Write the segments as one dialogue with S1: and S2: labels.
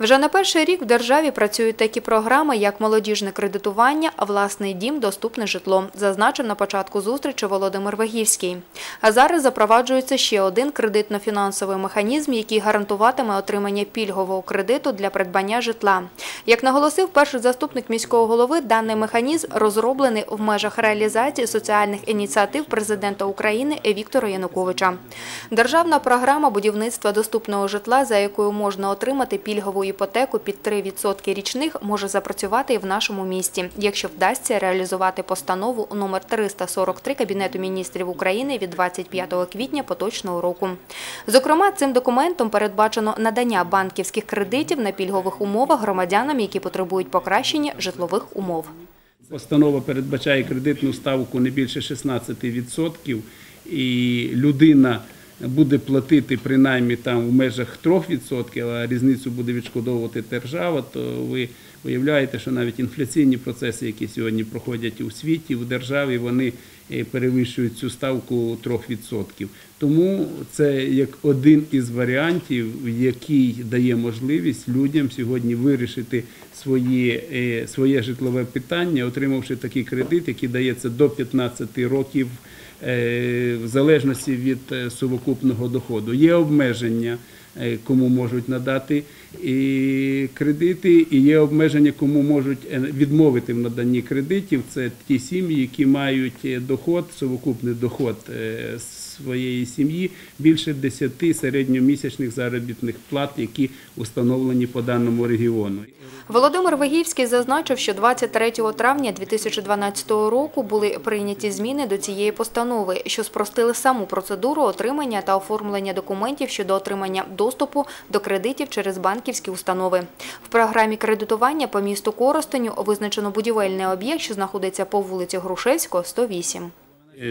S1: Вже не перший рік в державі працюють такі програми, як молодіжне кредитування, власний дім, доступне житло, зазначив на початку зустрічі Володимир Вагівський. А зараз запроваджується ще один кредитно-фінансовий механізм, який гарантуватиме отримання пільгового кредиту для придбання житла. Як наголосив перший заступник міського голови, даний механізм розроблений в межах реалізації соціальних ініціатив президента України Віктора Януковича. Державна програма будівництва доступного житла, за якою можна отримати пільгову іпотеку під 3% річних, може запрацювати і в нашому місті, якщо вдасться реалізувати постанову номер 343 Кабінету міністрів України від 25 квітня поточного року. Зокрема, цим документом передбачено надання банківських кредитів на пільгових умовах громадянам, які потребують покращення житлових умов.
S2: Постанова передбачає кредитну ставку не більше 16%, і людина буде платити принаймні там в межах 3%, а різницю буде відшкодовувати держава, то ви уявляєте, що навіть інфляційні процеси, які сьогодні проходять у світі, в державі, вони перевищують цю ставку 3%. Тому це як один із варіантів, який дає можливість людям сьогодні вирішити свої, е, своє житлове питання, отримавши такий кредит, який дається до 15 років е, в залежності від е, сукупного доходу. Є обмеження, кому можуть надати і кредити, і є обмеження, кому можуть е, відмовити в наданні кредитів. Це ті сім'ї, які мають е, доход, сукупний доход е, своєї сім'ї більше 10 середньомісячних заробітних плат, які установлені по даному регіону.
S1: Володимир Вигівський зазначив, що 23 травня 2012 року були прийняті зміни до цієї постанови, що спростили саму процедуру отримання та оформлення документів щодо отримання доступу до кредитів через банківські установи. В програмі кредитування по місту Коростеню визначено будівельний об'єкт, що знаходиться по вулиці Грушевського, 108.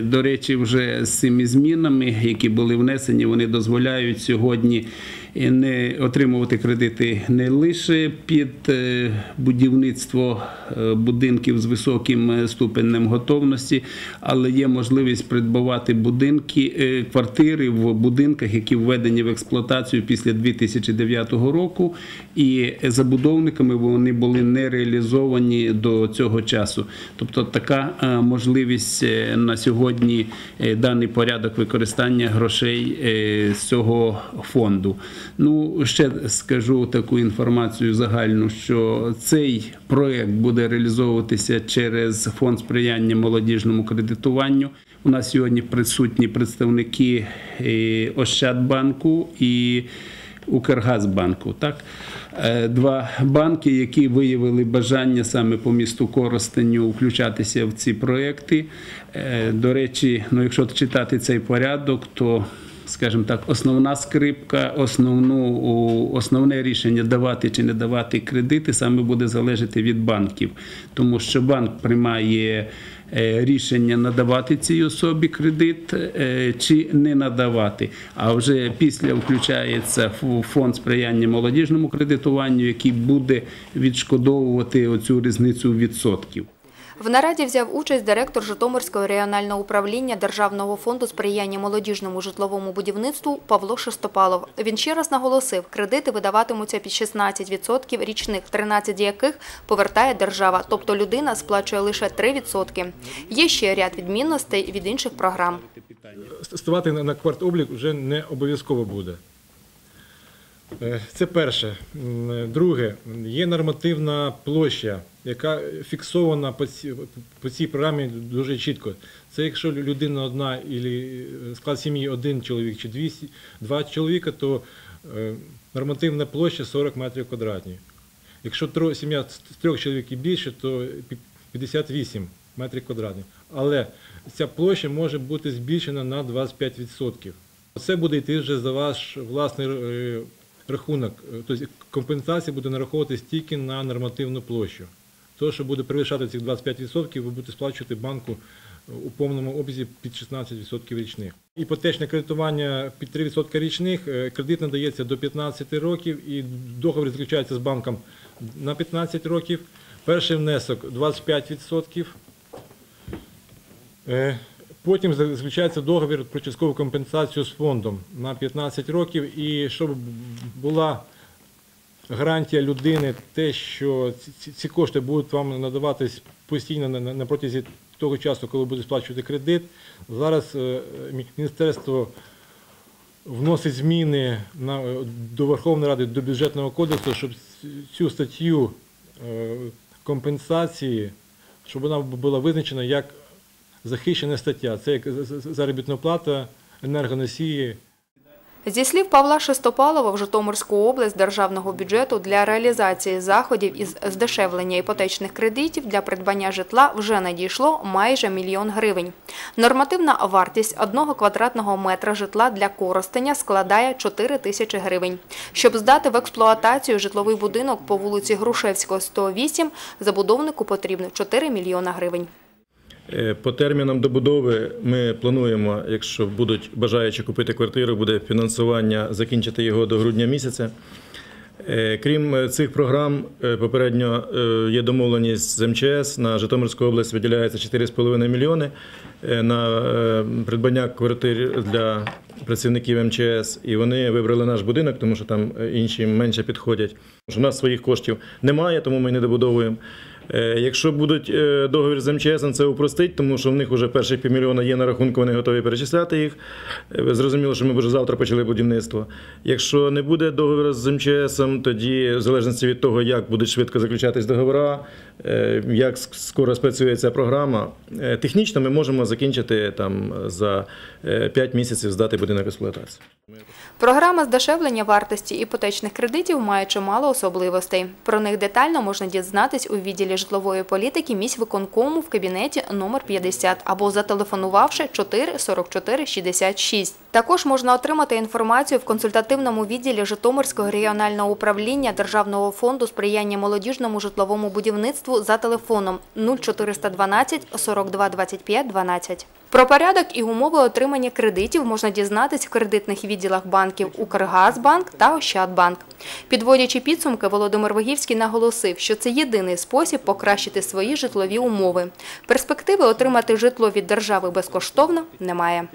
S2: До речі, вже з цими змінами, які були внесені, вони дозволяють сьогодні не отримувати кредити не лише під е, будівництво е, будинків з високим е, ступенем готовності, але є можливість придбавати будинки, квартири в будинках, які введені в експлуатацію після 2009 року, і забудовниками вони були не реалізовані до цього часу. Тобто така можливість на сьогодні даний порядок використання грошей з цього фонду. Ну ще скажу таку інформацію загальну, що цей проект буде реалізовуватися через фонд сприяння молодіжному кредитуванню. У нас сьогодні присутні представники е, Ощадбанку і Укргазбанку. Так? Е, Два банки, які виявили бажання саме по місту Коростеню включатися в ці проекти. Е, До речі, ну, якщо читати цей порядок, то скажімо так, основна скрипка, основну, основне рішення давати чи не давати кредити саме буде залежати від банків, тому що банк приймає е, рішення надавати цій особі кредит е, чи не надавати. А вже після включається фонд сприяння молодіжному кредитуванню, який буде відшкодовувати оцю різницю відсотків.
S1: В нараді взяв участь директор Житомирського регіонального управління Державного фонду сприяння молодіжному житловому будівництву Павло Шестопалов. Він ще раз наголосив, кредити видаватимуться під 16% річних, 13 яких повертає держава, тобто людина сплачує лише 3%. Є ще ряд відмінностей від інших програм.
S3: ставати на- на кварт-облік вже не обов'язково буде. Е, Це перше. Друге, є нормативна площа, яка фіксована по цій, програмі дуже чітко. Це якщо людина одна, і склад сім'ї один чоловік чи два чоловіка, то е, нормативна площа 40 метрів квадратних. Якщо сім'я з трьох чоловік і більше, то 58 метрів квадратних. Але ця площа може бути збільшена на 25%. Це буде йти вже за ваш власний е, рахунок. Е, Тобто компенсація буде нараховуватись тільки на нормативну площу. То, що буде перевищати цих 25%, ви будете сплачувати банку у повному обсязі під 16% річних. Іпотечне кредитування під 3% річних, е, кредит надається до 15 років і договір заключається з банком на 15 років. Перший внесок 25%. Е, Потім заключається договір про часткову компенсацію з фондом на 15 років. І щоб була гарантія людини, те, що ці- кошти будуть вам надаватись постійно на, протязі того часу, коли буде сплачувати кредит. Зараз е, міністерство вносить зміни е, до Верховної Ради до бюджетного кодексу, щоб цю статтю е, компенсації, щоб вона була визначена як захищена стаття. Це як заробітна плата, енергоносії.
S1: Зі слів Павла Шестопалова, в Житомирську область державного бюджету для реалізації заходів із здешевлення іпотечних кредитів для придбання житла вже надійшло майже мільйон гривень. Нормативна вартість одного квадратного метра житла для користення складає 4 тисячі гривень. Щоб здати в експлуатацію житловий будинок по вулиці Грушевського, 108, забудовнику потрібно 4 мільйона гривень.
S4: Е, По термінам добудови ми плануємо, якщо будуть бажаючі купити квартиру, буде фінансування закінчити його до грудня місяця. Е, Крім е, цих програм, попередньо є домовленість з МЧС. На Житомирську область виділяється 4,5 мільйони на придбання квартир для працівників МЧС. І вони вибрали наш будинок, тому що там інші менше підходять. У нас своїх коштів немає, тому ми не добудовуємо. Е, Якщо будуть е, договір з МЧС, це упростить, тому що в них вже перші півмільйона є на рахунку, вони готові перечисляти їх. Е, Зрозуміло, що ми вже завтра почали будівництво. Якщо не буде договору з МЧС, тоді в залежності від того, як будуть швидко заключатись договори, як скоро спрацює ця програма, технічно ми можемо закінчити там за 5 місяців здати будинок експлуатації.
S1: Програма здешевлення вартості іпотечних кредитів має чимало особливостей. Про них детально можна дізнатись у відділі житлової політики міськвиконкому в кабінеті номер 50 або зателефонувавши 4 44 66. Також можна отримати інформацію в консультативному відділі Житомирського регіонального управління Державного фонду сприяння молодіжному житловому будівництву за телефоном 0412 42 25 12. Про порядок і умови отримання кредитів можна дізнатись в кредитних відділах банків Укргазбанк та Ощадбанк. Підводячи підсумки, Володимир Вогівський наголосив, що це єдиний спосіб покращити свої житлові умови. Перспективи отримати житло від держави безкоштовно немає.